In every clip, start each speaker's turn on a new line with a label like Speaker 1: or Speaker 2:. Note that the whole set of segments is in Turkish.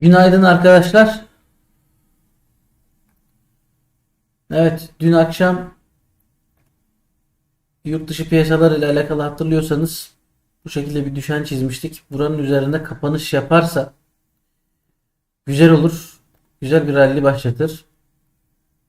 Speaker 1: Günaydın arkadaşlar. Evet, dün akşam yurt dışı piyasalar ile alakalı hatırlıyorsanız bu şekilde bir düşen çizmiştik. Buranın üzerinde kapanış yaparsa güzel olur. Güzel bir rally başlatır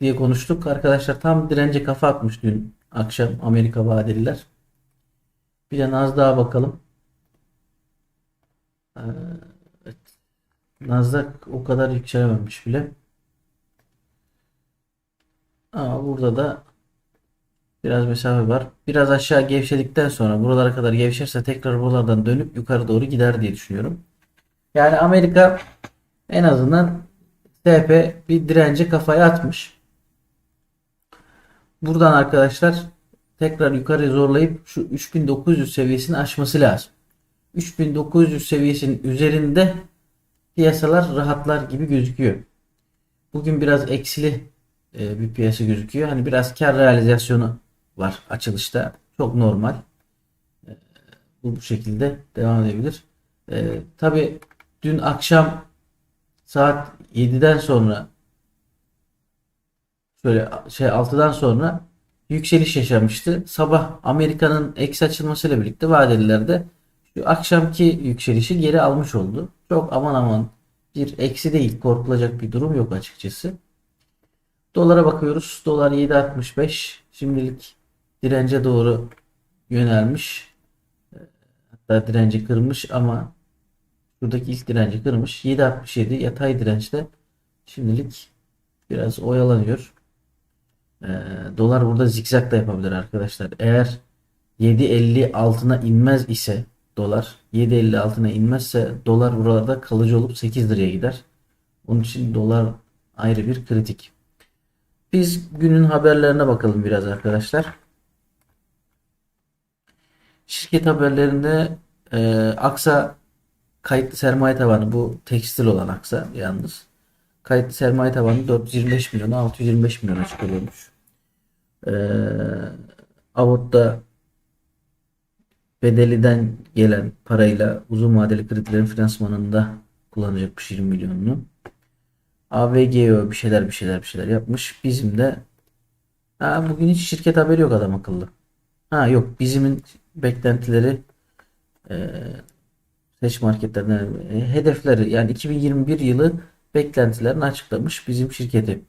Speaker 1: diye konuştuk. Arkadaşlar tam dirence kafa atmış dün akşam Amerika vadeliler. Bir de Nasdaq'a bakalım. Ee, evet. Nasdaq o kadar yükselememiş bile. Ama burada da biraz mesafe var. Biraz aşağı gevşedikten sonra buralara kadar gevşerse tekrar buralardan dönüp yukarı doğru gider diye düşünüyorum. Yani Amerika en azından TP bir dirence kafaya atmış. Buradan arkadaşlar tekrar yukarı zorlayıp şu 3900 seviyesini aşması lazım. 3900 seviyesinin üzerinde piyasalar rahatlar gibi gözüküyor. Bugün biraz eksili e, bir piyasa gözüküyor. Hani biraz kar realizasyonu var açılışta. Çok normal. E, bu bu şekilde devam edebilir. E, Tabi dün akşam saat 7'den sonra şöyle şey 6'dan sonra yükseliş yaşamıştı. Sabah Amerika'nın eksi açılmasıyla birlikte vadelilerde şu akşamki yükselişi geri almış oldu. Çok aman aman bir eksi değil. Korkulacak bir durum yok açıkçası. Dolara bakıyoruz. Dolar 7.65. Şimdilik dirence doğru yönelmiş. Hatta direnci kırmış ama şuradaki ilk direnci kırmış. 7.67 yatay dirençte şimdilik biraz oyalanıyor. Ee, dolar burada zikzak da yapabilir arkadaşlar. Eğer 7.50 altına inmez ise dolar 7.50 altına inmezse dolar buralarda kalıcı olup 8 liraya gider. Onun için dolar ayrı bir kritik. Biz günün haberlerine bakalım biraz arkadaşlar. Şirket haberlerinde e, Aksa kayıtlı sermaye tavanı bu tekstil olan Aksa yalnız. Kayıtlı sermaye tavanı 425 milyona 625 milyona çıkarıyormuş. E, Avot'ta bedeliden gelen parayla uzun vadeli kredilerin finansmanında kullanacakmış 20 milyonunu. AVGO bir şeyler bir şeyler bir şeyler yapmış. Bizim de ha, bugün hiç şirket haberi yok adam akıllı. Ha yok bizimin beklentileri e, seç marketlerden e, hedefleri yani 2021 yılı beklentilerini açıklamış bizim şirketi.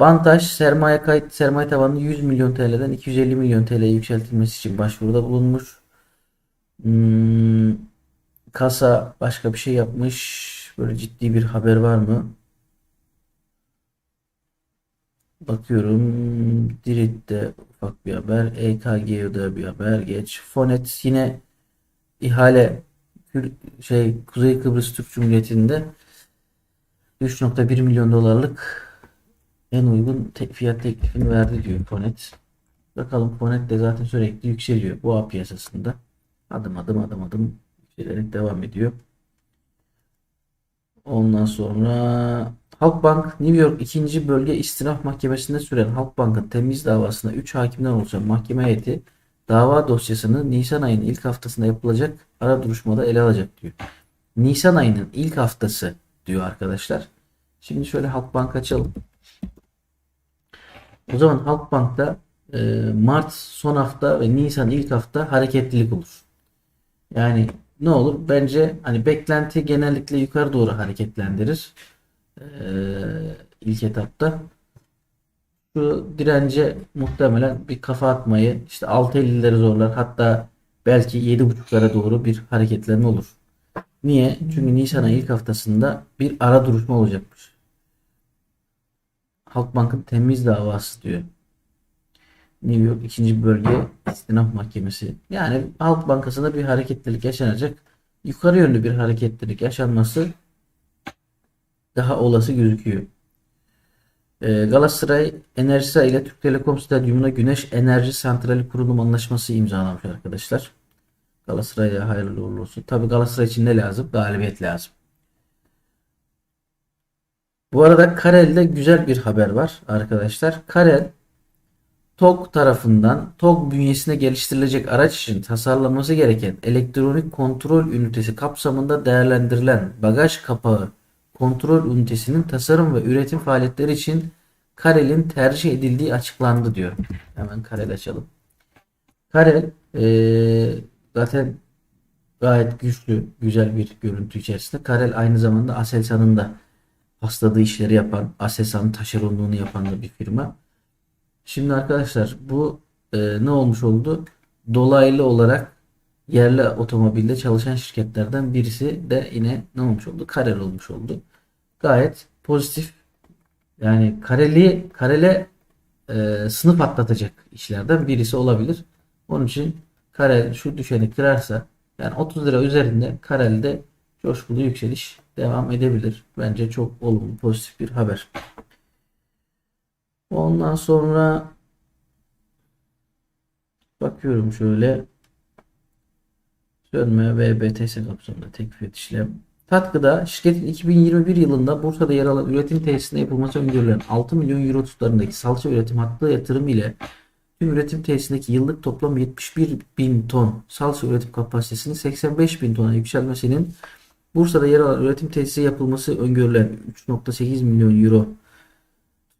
Speaker 1: Bantaj sermaye kayıt sermaye tavanı 100 milyon TL'den 250 milyon TL'ye yükseltilmesi için başvuruda bulunmuş. Hmm, kasa başka bir şey yapmış. Böyle ciddi bir haber var mı? Bakıyorum. Dirit'te ufak bir haber. EKG'de bir haber. Geç. Fonet yine ihale şey Kuzey Kıbrıs Türk Cumhuriyeti'nde 3.1 milyon dolarlık en uygun te fiyat teklifini verdi diyor Fonet. Bakalım Fonet de zaten sürekli yükseliyor ağ piyasasında. Adım adım adım adım yükselerek devam ediyor. Ondan sonra Halkbank New York 2. Bölge İstinaf Mahkemesi'nde süren Halkbank'ın temiz davasında 3 hakimden oluşan mahkeme heyeti dava dosyasını Nisan ayının ilk haftasında yapılacak ara duruşmada ele alacak diyor. Nisan ayının ilk haftası diyor arkadaşlar. Şimdi şöyle Halkbank açalım. O zaman Halkbank'ta e, Mart son hafta ve Nisan ilk hafta hareketlilik olur. Yani ne olur? Bence hani beklenti genellikle yukarı doğru hareketlendirir. Ee, ilk etapta. Şu dirence muhtemelen bir kafa atmayı işte 6.50'leri zorlar. Hatta belki 7.5'lara doğru bir hareketlenme olur. Niye? Çünkü Nisan'ın ilk haftasında bir ara duruşma olacakmış. Halkbank'ın temiz davası diyor. New York 2. Bölge İstinaf Mahkemesi. Yani Halk Bankası'nda bir hareketlilik yaşanacak. Yukarı yönlü bir hareketlilik yaşanması daha olası gözüküyor. Ee, Galatasaray Enerjisa ile Türk Telekom Stadyumuna Güneş Enerji Santrali Kurulum Anlaşması imzalamış arkadaşlar. Galatasaray'a hayırlı uğurlu olsun. Tabii Galatasaray için ne lazım? Galibiyet lazım. Bu arada Karel'de güzel bir haber var arkadaşlar. Karel TOG tarafından TOG bünyesinde geliştirilecek araç için tasarlanması gereken elektronik kontrol ünitesi kapsamında değerlendirilen bagaj kapağı kontrol ünitesinin tasarım ve üretim faaliyetleri için Karel'in tercih edildiği açıklandı diyor. Hemen Karel açalım. Karel eee, zaten gayet güçlü, güzel bir görüntü içerisinde. Karel aynı zamanda Aselsan'ın da hasladığı işleri yapan, Aselsan'ın taşeronluğunu yapan da bir firma. Şimdi arkadaşlar bu e, ne olmuş oldu? Dolaylı olarak yerli otomobilde çalışan şirketlerden birisi de yine ne olmuş oldu? Karel olmuş oldu. Gayet pozitif. Yani Kareli Karele e, sınıf atlatacak işlerden birisi olabilir. Onun için Karel şu düşeni kırarsa yani 30 lira üzerinde Karel'de coşkulu yükseliş devam edebilir. Bence çok olumlu pozitif bir haber. Ondan sonra bakıyorum şöyle sönme ve BTS kapsamında tekfiyat işlem. Katkıda şirketin 2021 yılında Bursa'da yer alan üretim tesisinde yapılması öngörülen 6 milyon euro tutarındaki salça üretim hattı yatırımı ile tüm üretim tesisindeki yıllık toplam 71 bin ton salça üretim kapasitesinin 85 bin tona yükselmesinin Bursa'da yer alan üretim tesisi yapılması öngörülen 3.8 milyon euro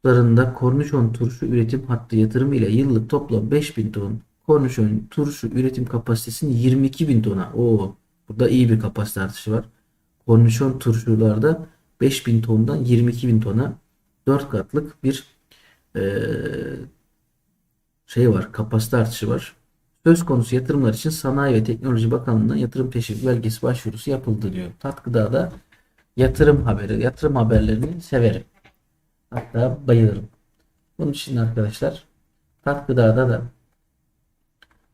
Speaker 1: tutarında kornişon turşu üretim hattı yatırımı ile yıllık toplam 5000 ton kornişon turşu üretim kapasitesini 22 bin tona. Oo, burada iyi bir kapasite artışı var. Kornişon turşularda 5000 tondan 22 bin tona 4 katlık bir eee, şey var. Kapasite artışı var. Söz konusu yatırımlar için Sanayi ve Teknoloji Bakanlığı'na yatırım teşvik belgesi başvurusu yapıldı diyor. Tatkıda da yatırım haberi, yatırım haberlerini severim. Hatta bayılırım. Bunun için arkadaşlar Tat Gıda'da da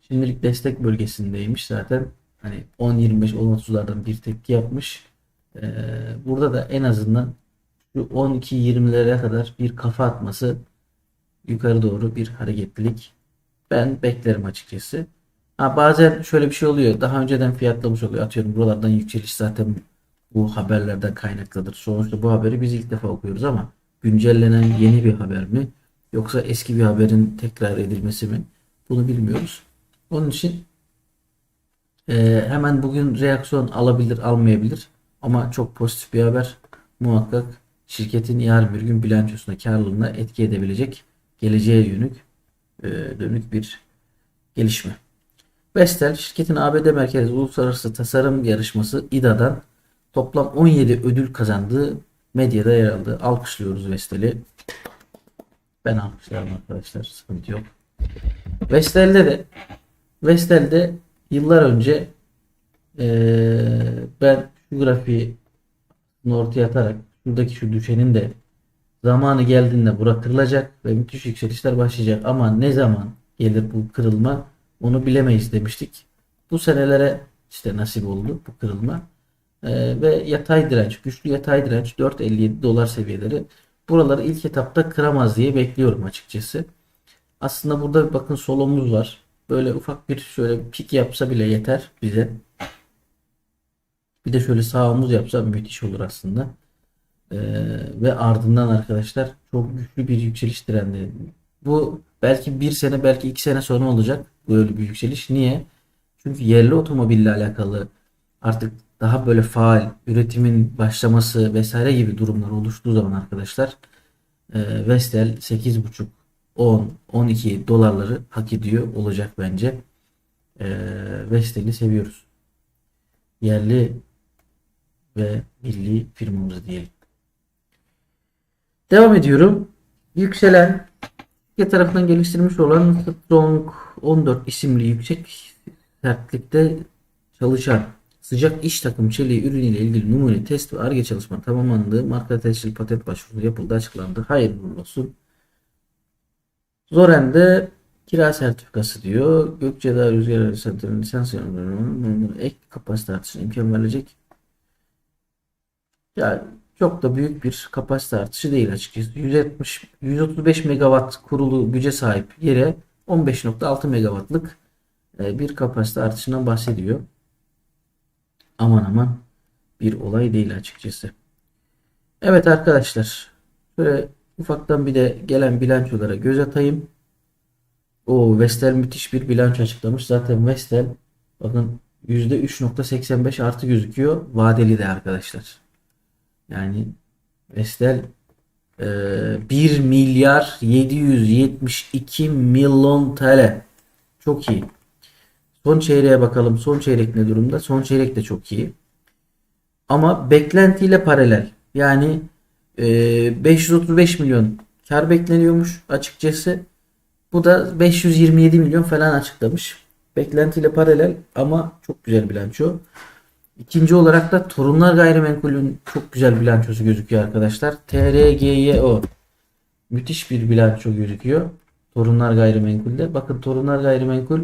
Speaker 1: şimdilik destek bölgesindeymiş zaten. Hani 10-25 10-30'lardan bir tepki yapmış. Ee, burada da en azından şu 12-20'lere kadar bir kafa atması yukarı doğru bir hareketlilik ben beklerim açıkçası. Ha, bazen şöyle bir şey oluyor. Daha önceden fiyatlamış oluyor. Atıyorum buralardan yükseliş zaten bu haberlerden kaynaklıdır. Sonuçta bu haberi biz ilk defa okuyoruz ama güncellenen yeni bir haber mi? Yoksa eski bir haberin tekrar edilmesi mi? Bunu bilmiyoruz. Onun için e, hemen bugün reaksiyon alabilir, almayabilir. Ama çok pozitif bir haber. Muhakkak şirketin yarın bir gün bilançosuna, karlılığına etki edebilecek geleceğe yönük e, dönük bir gelişme. Vestel şirketin ABD merkezli uluslararası tasarım yarışması İDA'dan toplam 17 ödül kazandığı medyada yer aldı. Alkışlıyoruz Vestel'i. Ben alkışlarım arkadaşlar. Sıkıntı yok. Vestel'de de Vestel'de yıllar önce eee, ben şu grafiği ortaya atarak şuradaki şu düşenin de zamanı geldiğinde bırakılacak ve müthiş yükselişler başlayacak. Ama ne zaman gelir bu kırılma onu bilemeyiz demiştik. Bu senelere işte nasip oldu bu kırılma. Ee, ve yatay direnç, güçlü yatay direnç 4.57 dolar seviyeleri. Buraları ilk etapta kıramaz diye bekliyorum açıkçası. Aslında burada bakın solumuz var. Böyle ufak bir şöyle pik yapsa bile yeter bize. Bir de şöyle sağımız yapsa müthiş olur aslında. Ee, ve ardından arkadaşlar çok güçlü bir yükseliş trendi. Bu belki bir sene belki iki sene sonra olacak böyle bir yükseliş. Niye? Çünkü yerli otomobille alakalı artık daha böyle faal üretimin başlaması vesaire gibi durumlar oluştuğu zaman arkadaşlar e, Vestel 8.5 10 12 dolarları hak ediyor olacak bence. E, Vestel'i seviyoruz. Yerli ve milli firmamız diyelim. Devam ediyorum. Yükselen Türkiye tarafından geliştirilmiş olan Strong 14 isimli yüksek sertlikte çalışan sıcak iş takım çeliği ürünüyle ilgili numune test ve arge çalışma tamamlandı. Marka tescil patent başvurusu yapıldı açıklandı. Hayırlı olsun. Zoren'de kira sertifikası diyor. Gökçeadağ Rüzgar Santral'ın lisans yanılımlarının ek kapasite artışına imkan verilecek. Yani çok da büyük bir kapasite artışı değil açıkçası. 170 135 megawatt kurulu güce sahip yere 15.6 megawattlık e, bir kapasite artışından bahsediyor. Aman aman bir olay değil açıkçası. Evet arkadaşlar. Şöyle ufaktan bir de gelen bilançolara göz atayım. O Vestel müthiş bir bilanço açıklamış. Zaten Vestel bakın %3.85 artı gözüküyor. Vadeli de arkadaşlar. Yani Vestel e, 1 milyar 772 milyon TL. Çok iyi. Son çeyreğe bakalım. Son çeyrek ne durumda? Son çeyrek de çok iyi. Ama beklentiyle paralel. Yani e, 535 milyon kar bekleniyormuş açıkçası. Bu da 527 milyon falan açıklamış. Beklentiyle paralel ama çok güzel bilanço. İkinci olarak da Torunlar Gayrimenkul'ün çok güzel bilançosu gözüküyor arkadaşlar. TRGYO müthiş bir bilanço gözüküyor. Torunlar Gayrimenkul'de. Bakın Torunlar Gayrimenkul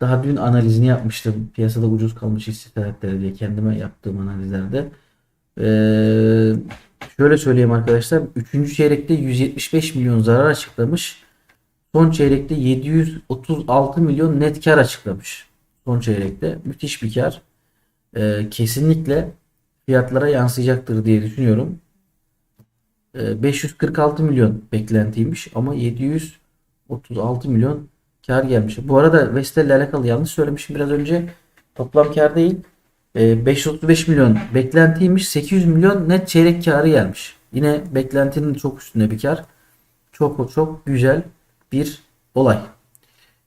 Speaker 1: daha dün analizini yapmıştım. Piyasada ucuz kalmış hisse senetleri diye kendime yaptığım analizlerde. Ee, şöyle söyleyeyim arkadaşlar. 3. çeyrekte 175 milyon zarar açıklamış. Son çeyrekte 736 milyon net kar açıklamış. Son çeyrekte. Müthiş bir kar. Ee, kesinlikle fiyatlara yansıyacaktır diye düşünüyorum. Ee, 546 milyon beklentiymiş ama 736 milyon kar gelmiş. Bu arada Vestel ile alakalı yanlış söylemişim biraz önce. Toplam kar değil. Ee, 535 milyon beklentiymiş. 800 milyon net çeyrek karı gelmiş. Yine beklentinin çok üstünde bir kar. Çok çok güzel bir olay.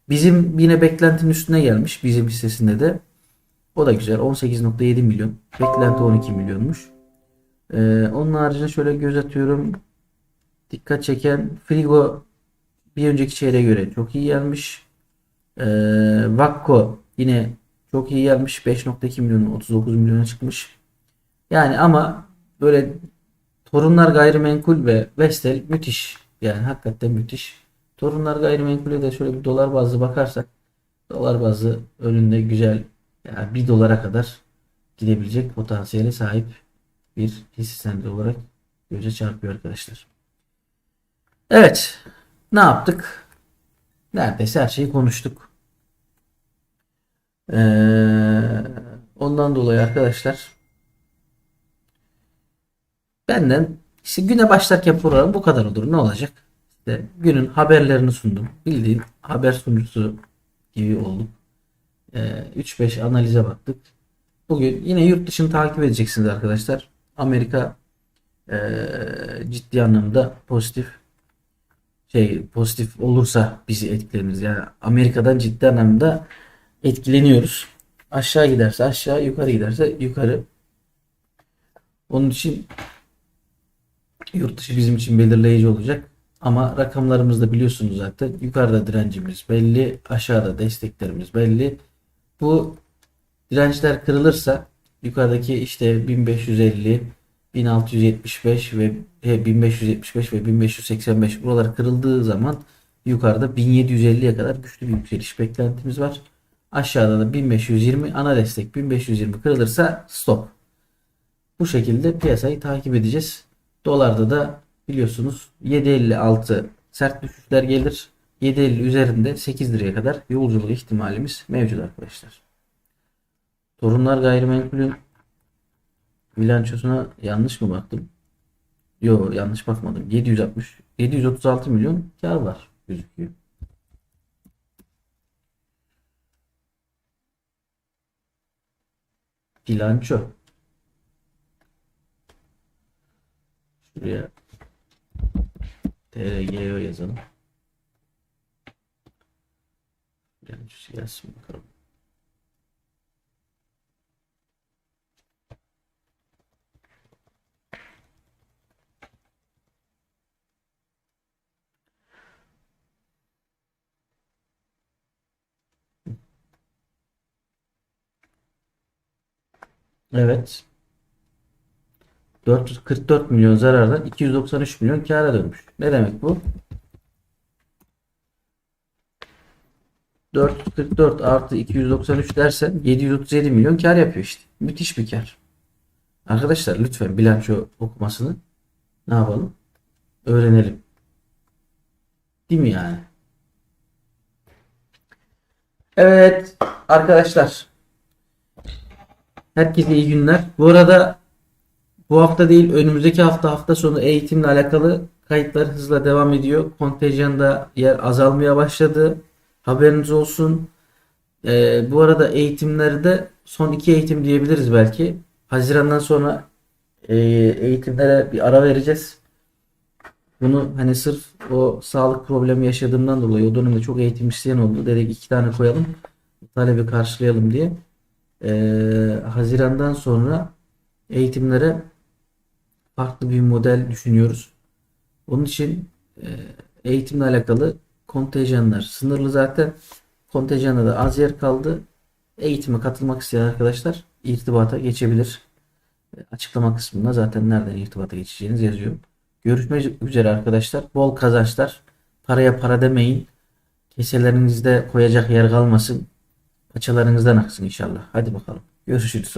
Speaker 1: Bizim yine beklentinin üstüne gelmiş. Bizim hissesinde de. O da güzel. 18.7 milyon. Beklenti 12 milyonmuş. Ee, onun haricinde şöyle göz atıyorum. Dikkat çeken Frigo bir önceki çeyreğe göre çok iyi gelmiş. Ee, Vakko yine çok iyi gelmiş. 5.2 milyon 39 milyona çıkmış. Yani ama böyle Torunlar Gayrimenkul ve Vestel müthiş. Yani hakikaten müthiş. Torunlar Gayrimenkul'e de şöyle bir dolar bazlı bakarsak dolar bazlı önünde güzel yani 1 dolara kadar gidebilecek potansiyele sahip bir hisse senedi olarak göze çarpıyor arkadaşlar. Evet. Ne yaptık? Neredeyse her şeyi konuştuk. Ee, ondan dolayı arkadaşlar benden işte güne başlarken program bu kadar olur. Ne olacak? İşte günün haberlerini sundum. Bildiğin haber sunucusu gibi olduk. Ee, 3-5 analize baktık. Bugün yine yurt dışını takip edeceksiniz arkadaşlar. Amerika e, ciddi anlamda pozitif şey pozitif olursa bizi etkileniriz. Yani Amerika'dan ciddi anlamda etkileniyoruz. Aşağı giderse aşağı, yukarı giderse yukarı. Onun için yurt dışı bizim için belirleyici olacak. Ama rakamlarımızda biliyorsunuz zaten. Yukarıda direncimiz belli, aşağıda desteklerimiz belli. Bu dirençler kırılırsa yukarıdaki işte 1550, 1675 ve 1575 ve 1585 buralar kırıldığı zaman yukarıda 1750'ye kadar güçlü bir yükseliş beklentimiz var. Aşağıda da 1520 ana destek 1520 kırılırsa stop. Bu şekilde piyasayı takip edeceğiz. Dolarda da biliyorsunuz 7.56 sert düşüşler gelir. 7.50 üzerinde 8 liraya kadar yolculuk ihtimalimiz mevcut arkadaşlar. Torunlar gayrimenkulün bilançosuna yanlış mı baktım? Yo yanlış bakmadım. 760 736 milyon kar var gözüküyor. Bilanço. Şuraya TRGO yazalım. Bilançosu gelsin bakalım. Evet. 444 milyon zarardan 293 milyon kâra dönmüş. Ne demek bu? 444 artı 293 dersen 737 milyon kar yapıyor işte. Müthiş bir kar. Arkadaşlar lütfen bilanço okumasını ne yapalım? Öğrenelim. Değil mi yani? Evet arkadaşlar. Herkese iyi günler. Bu arada bu hafta değil önümüzdeki hafta hafta sonu eğitimle alakalı kayıtlar hızla devam ediyor. Kontenjanda yer azalmaya başladı. Haberiniz olsun. Ee, bu arada eğitimlerde son iki eğitim diyebiliriz belki. Hazirandan sonra e, eğitimlere bir ara vereceğiz. Bunu hani sırf o sağlık problemi yaşadığımdan dolayı o dönemde çok eğitim isteyen oldu. Dedik iki tane koyalım. Talebi karşılayalım diye. Ee, Hazirandan sonra eğitimlere farklı bir model düşünüyoruz. Onun için e, eğitimle alakalı kontenjanlar sınırlı zaten. Kontenjanda da az yer kaldı. Eğitime katılmak isteyen arkadaşlar irtibata geçebilir. E, Açıklama kısmında zaten nereden irtibata geçeceğiniz yazıyor. Görüşmek üzere arkadaşlar. Bol kazançlar. Paraya para demeyin. Keselerinizde koyacak yer kalmasın. Paçalarınızdan aksın inşallah. Hadi bakalım. Görüşürüz.